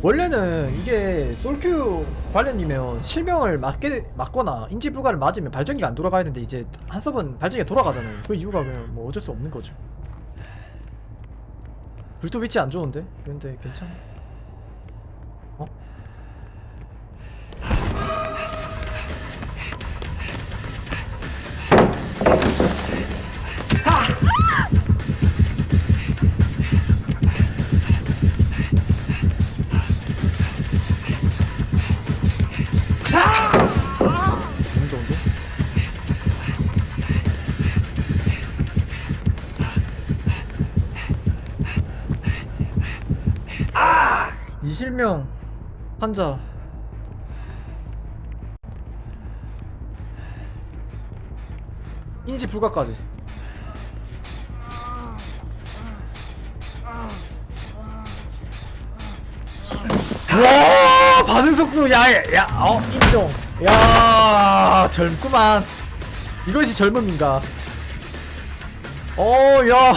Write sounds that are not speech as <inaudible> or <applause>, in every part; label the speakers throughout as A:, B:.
A: 원래는 이게 솔큐 관련이면 실명을 맞게 맞거나 인지 불가를 맞으면 발전기가 안 돌아가야 되는데 이제 한섭은 발전기가 돌아가잖아요. 그 이유가 그냥 뭐 어쩔 수 없는 거죠. 불도 위치 안 좋은데? 근데 괜찮아. 명 환자. 인지 불가까지. 와 반응 속도 야야어 인정. 야 젊구만. 이것이 젊음인가. 어야야.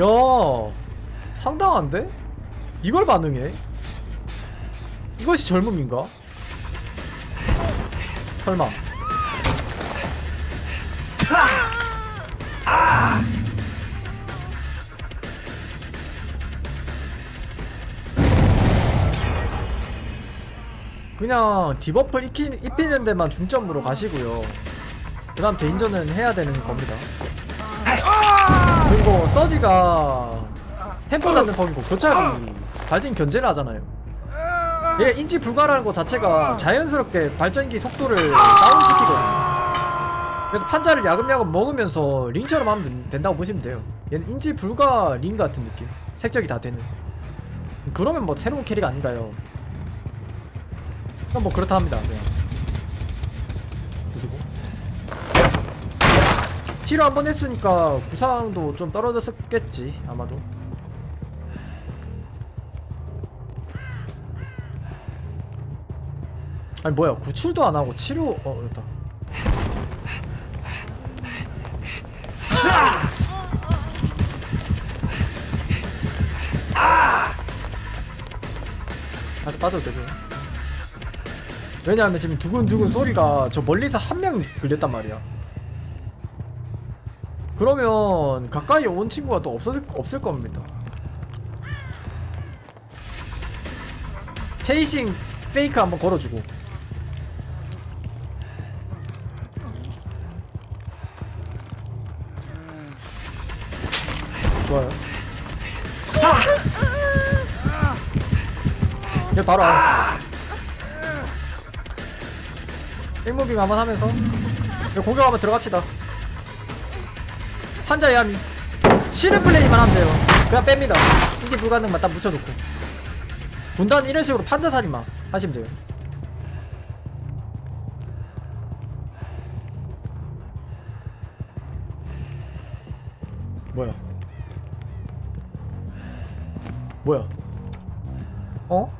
A: 야, 상당한데 이걸 반응해? 이것이 젊음인가? 설마. 그냥 디버프 입히, 입히는 데만 중점으로 가시고요. 그 다음 대인전은 해야 되는 겁니다. 그리고 서지가 템포 잡는 법이고 교차기 발진 견제를 하잖아요. 얘 인지 불가라는 것 자체가 자연스럽게 발전기 속도를 다운시키거든요 그래서 판자를 야금야금 먹으면서 링처럼 하면 된- 된다고 보시면 돼요. 얘는 인지 불가 링 같은 느낌. 색적이 다 되는. 그러면 뭐 새로운 캐릭 아닌가요? 뭐 그렇다 합니다. 그냥 부수고 치료 한 번 했으니까 구상도 좀 떨어졌었겠지 아마도 아니 뭐야 구출도 안 하고 치료 어 그렇다. 아주 빠져도 되고요 왜냐하면 지금 두근두근 소리가 저 멀리서 한 명 들렸단 말이야. 그러면 가까이 온 친구가 또 없을, 없을 겁니다. 체이싱 페이크 한번 걸어주고 좋아요. 이제 바로 와. 백무빙 한번 하면서. 이제 공격 한번 들어갑시다. 환자 야미 쉬는 플레이만 하면 돼요. 그냥 뺍니다. 인지 불가능만 딱 묻혀놓고. 분단 이런 식으로 판자 살인만 하시면 돼요. 뭐야 뭐야 어?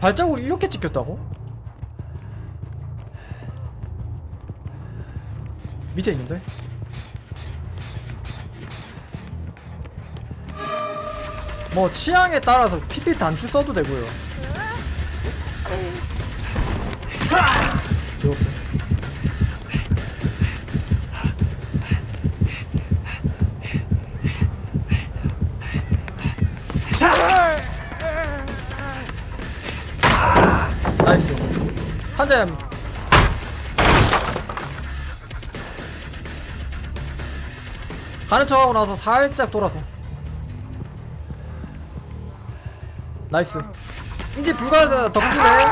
A: 발자국이 이렇게 찍혔다고? 밑에 있는데? 뭐 취향에 따라서 PP 단추 써도 되고요. 한점 가는 척하고 나서 살짝 돌아서. 나이스. 이제 불가사 덕분에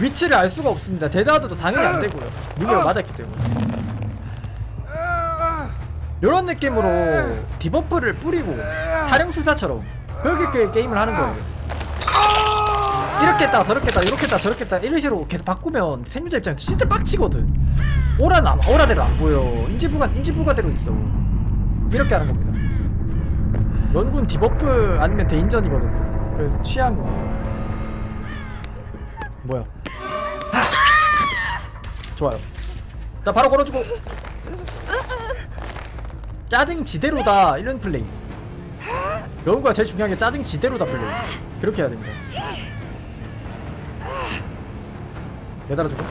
A: 위치를 알 수가 없습니다. 데드하드도 당연히 안 되고요. 무기가 맞았기 때문에. 이런 느낌으로 디버프를 뿌리고 사령수사처럼 그렇게 게- 게임을 하는 거예요 이렇게 했다 저렇게 했다 이렇게 했다 저렇게 했다 이런 식으로 계속 바꾸면 생존자 입장에서 진짜 빡치거든. 오라는 안, 오라대로 안 보여. 인지부가 인지부가대로 있어. 이렇게 하는 겁니다. 연군 디버프 아니면 대인전이거든요 그래서 취한 겁니다 뭐야? 좋아요. 자 바로 걸어주고. 짜증 지대로다. 이런 플레이. 여운과 제일 중요한 게 짜증 지대로 다 풀려 그렇게 해야 됩니다 매달아주고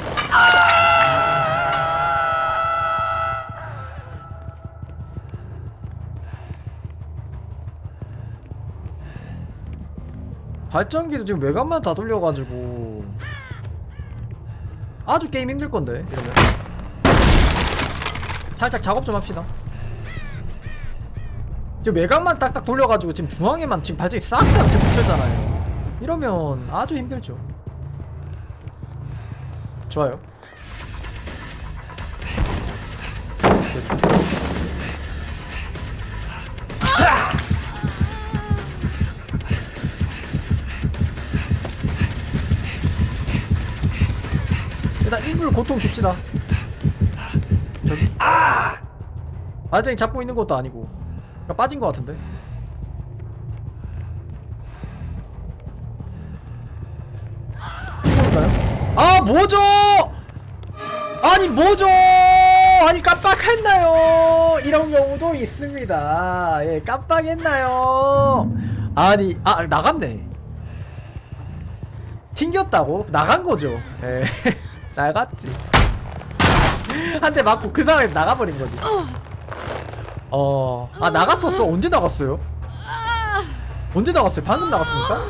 A: 발전기도 지금 외관만 다 돌려가지고 아주 게임 힘들 건데 이러면. 살짝 작업 좀 합시다. 지금 외곽만 딱딱 돌려가지고 지금 중앙에만 지금 발전기 싹다 지금 붙였잖아요. 이러면 아주 힘들죠 좋아요. 일단 일부러 고통 줍시다. 저기. 발전기 잡고 있는 것도 아니고. 빠진 것 같은데 아 뭐죠? 아니 뭐죠? 아니 깜빡했나요? 이런 경우도 있습니다. 예, 깜빡했나요? 아니 아 나갔네. 튕겼다고? 나간 거죠. 예, <laughs> 나갔지. 한 대 맞고 그 상황에서 나가버린 거지. 어, 아 나갔었어. 언제 나갔어요? 언제 나갔어요? 방금 나갔습니까?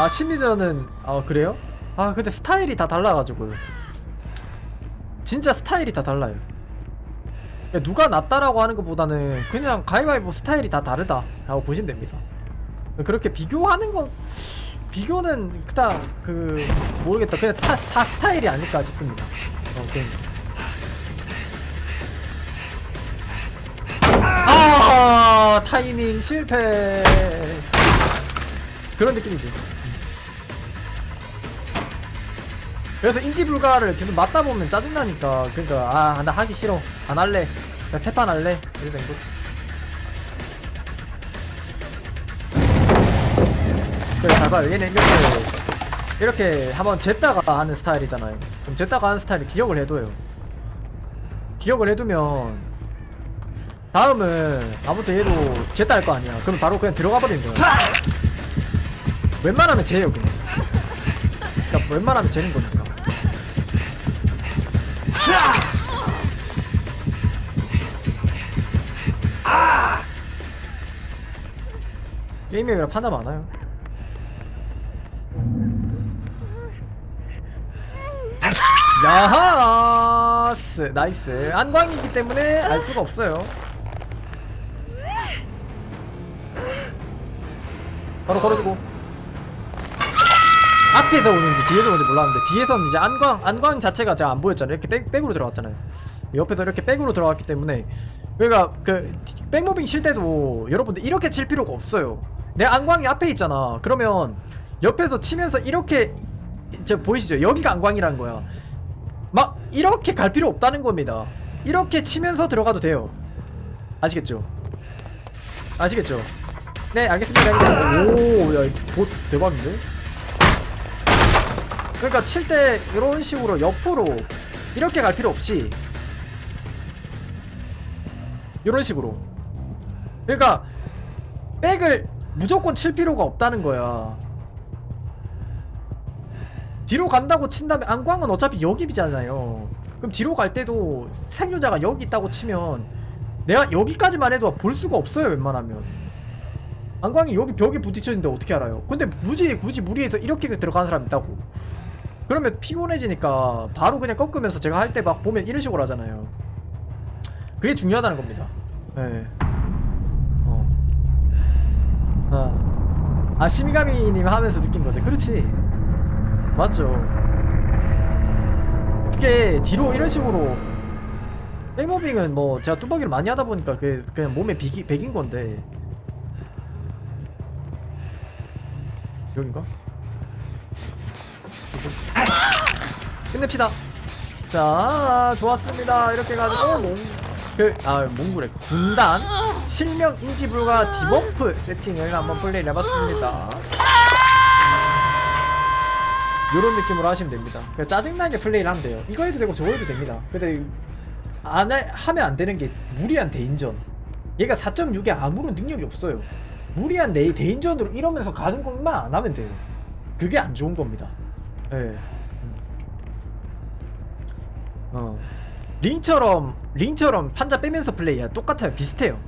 A: 아 심리전은 아 그래요? 아 근데 스타일이 다 달라가지고 진짜 스타일이 다 달라요. 누가 낫다라고 하는 것보다는 그냥 가위바위보 스타일이 다 다르다 라고 보시면 됩니다. 그렇게 비교하는 건 비교는 그닥 그 모르겠다. 그냥 다, 다 스타일이 아닐까 싶습니다. 어. 아 타이밍 실패 그런 느낌이지. 그래서 인지 불가를 계속 맞다 보면 짜증나니까 그러니까 아 나 하기 싫어. 안 할래. 나세판 할래. 이래 된 거지. 그래 잘 봐요 얘는 이렇게 이렇게 한번 쟀다가 하는 스타일이잖아요. 그럼 쟀다가 하는 스타일을 기억을 해둬요. 기억을 해두면 다음은 아무튼 얘도 쟀다 할 거 아니야. 그럼 바로 그냥 들어가 버리는 거야 웬만하면 재요 그냥. 그러니까 웬만하면 재는 거니까 게임에 왜 판자 많아요. 야하스! 나이스. 안광이기 때문에 알 수가 없어요. 바로 걸어주고. 앞에서 오는지 뒤에서 오는지 몰랐는데 뒤에서는 이제 안광 안광 자체가 제가 안 보였잖아요. 이렇게 백, 백으로 들어갔잖아요. 옆에서 이렇게 백으로 들어갔기 때문에. 그러니까 그 백모빙 칠 때도 여러분들 이렇게 칠 필요가 없어요 내 안광이 앞에 있잖아. 그러면 옆에서 치면서 이렇게 저 보이시죠? 여기가 안광이라는 거야. 막 이렇게 갈 필요 없다는 겁니다. 이렇게 치면서 들어가도 돼요. 아시겠죠? 아시겠죠? 네 알겠습니다. 오야봇 대박인데? 그러니까 칠 때 이런 식으로 옆으로 이렇게 갈 필요 없이 이런 식으로. 그러니까 백을 무조건 칠 필요가 없다는 거야. 뒤로 간다고 친다면 안광은 어차피 여기잖아요. 그럼 뒤로 갈 때도 생존자가 여기 있다고 치면 내가 여기까지만 해도 볼 수가 없어요 웬만하면. 안광이 여기 벽에 부딪혀있는데 어떻게 알아요? 근데 굳이 굳이 무리해서 이렇게 들어가는 사람 있다고. 그러면 피곤해지니까 바로 그냥 꺾으면서 제가 할 때 막 보면 이런 식으로 하잖아요. 그게 중요하다는 겁니다. 예. 어. 아, 아 시미가미님 하면서 느낀 거죠. 그렇지. 맞죠. 그게 뒤로 이런 식으로 백모빙은 뭐 제가 뚜벅이를 많이 하다 보니까 그게 그냥 몸에 비기, 배긴 건데. 여긴가? 끝냅시다. 자 좋았습니다. 이렇게 가지고. 몽... 그, 아 몽골에 군단? 실명 인지 불가 디버프 세팅을 한번 플레이를 해봤습니다. 요런 느낌으로 하시면 됩니다. 짜증나게 플레이를 하면 돼요. 이거 해도 되고 저거 해도 됩니다. 근데 안 해, 하면 안 되는 게 무리한 대인전. 얘가 4.6에 아무런 능력이 없어요. 무리한 내 대인전으로 이러면서 가는 것만 안 하면 돼요. 그게 안 좋은 겁니다. 예. 음. 어. 링처럼 링처럼 판자 빼면서 플레이야. 똑같아요. 비슷해요.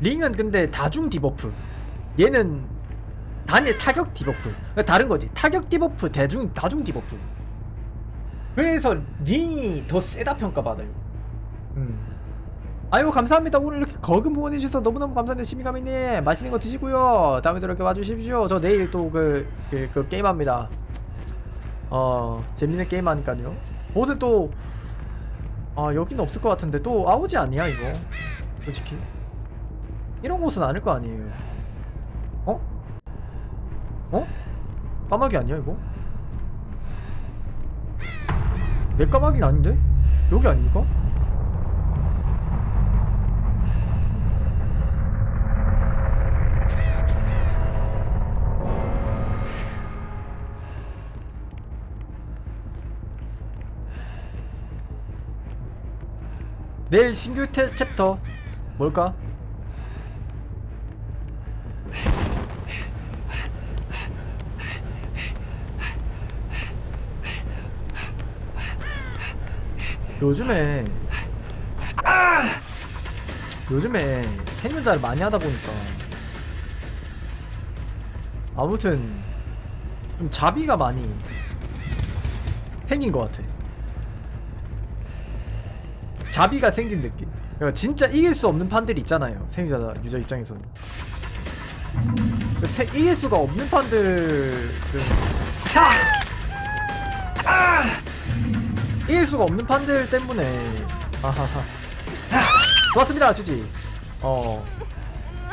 A: 링은 근데 다중 디버프. 얘는 단일 타격 디버프. 그러니까 다른 거지. 타격 디버프 대중 다중 디버프. 그래서 링이 더 세다 평가받아요. 음. 아유 감사합니다. 오늘 이렇게 거금 후원해주셔서 너무너무 감사합니다. 시미가미님 맛있는 거 드시고요. 다음에도 이렇게 와주십시오. 저 내일 또그 그, 그 게임합니다. 어 재밌는 게임 하니까요. 보스 또 아 여기는 없을 것 같은데 또 아우지 아니야 이거 솔직히 이런 곳은 아닐 거 아니에요 어? 어? 까마귀 아니야 이거? 내 까마귀는 아닌데? 여기 아닙니까? 내일 신규 태, 챕터 뭘까? 요즘에 요즘에 생존자를 많이 하다 보니까 아무튼 좀 자비가 많이 생긴 것 같아. 자비가 생긴 느낌. 그러니까 진짜 이길 수 없는 판들이 있잖아요. 생존자 유저 입장에서는. 그 세- 이길 수가 없는 판들은 차! 이길 수가 없는 판들 때문에 아하하 좋았습니다 지지 어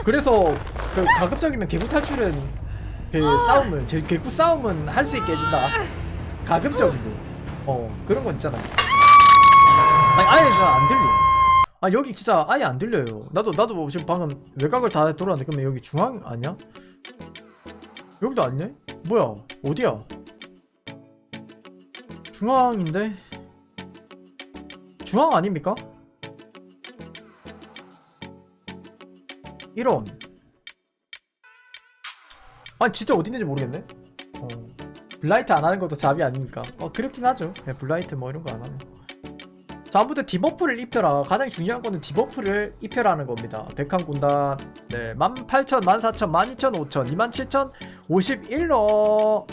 A: 그래서 그 가급적이면 개구 탈출은 그 싸움을 제 개구 싸움은 할 수 있게 해준다 가급적이고 어 그런 건 있잖아 아니 아예 잘안 들려 아 여기 진짜 아예 안 들려요 나도 나도 지금 방금 외곽을 다 돌아왔는데 그러면 여기 중앙 아니야? 여기도 아니네? 뭐야 어디야? 중앙인데 중앙 아닙니까? 이런 아니 진짜 어디 있는지 모르겠네 어. 블라이트 안 하는 것도 잡이 아닙니까 어 그렇긴 하죠 네, 블라이트 뭐 이런 거 안 하면 자 아무튼 디버프를 입혀라 가장 중요한 거는 디버프를 입혀라는 겁니다 백한 군단 네 18,000, 14,000, 12,000, 5,000, 27,000, 51로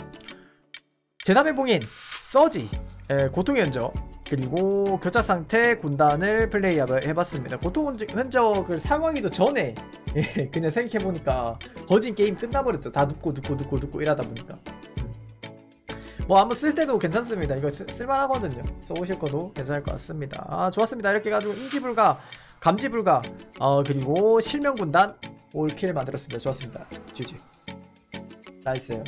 A: 제담의 봉인 서지 에, 고통의 흔적 그리고 교차 상태 군단을 플레이 해봤습니다. 고통 흔적- 흔적을 사용하기도 전에 예, 그냥 생각해보니까 거진 게임 끝나버렸죠. 다 눕고 눕고 눕고 눕고 이러다 보니까 음. 뭐 아무 쓸 때도 괜찮습니다. 이거 쓸- 쓸만하거든요. 써오실 것도 괜찮을 것 같습니다. 아 좋았습니다. 이렇게 해가지고 인지불가, 감지불가, 어 그리고 실명 군단 올킬 만들었습니다. 좋았습니다. GG. 나이스요.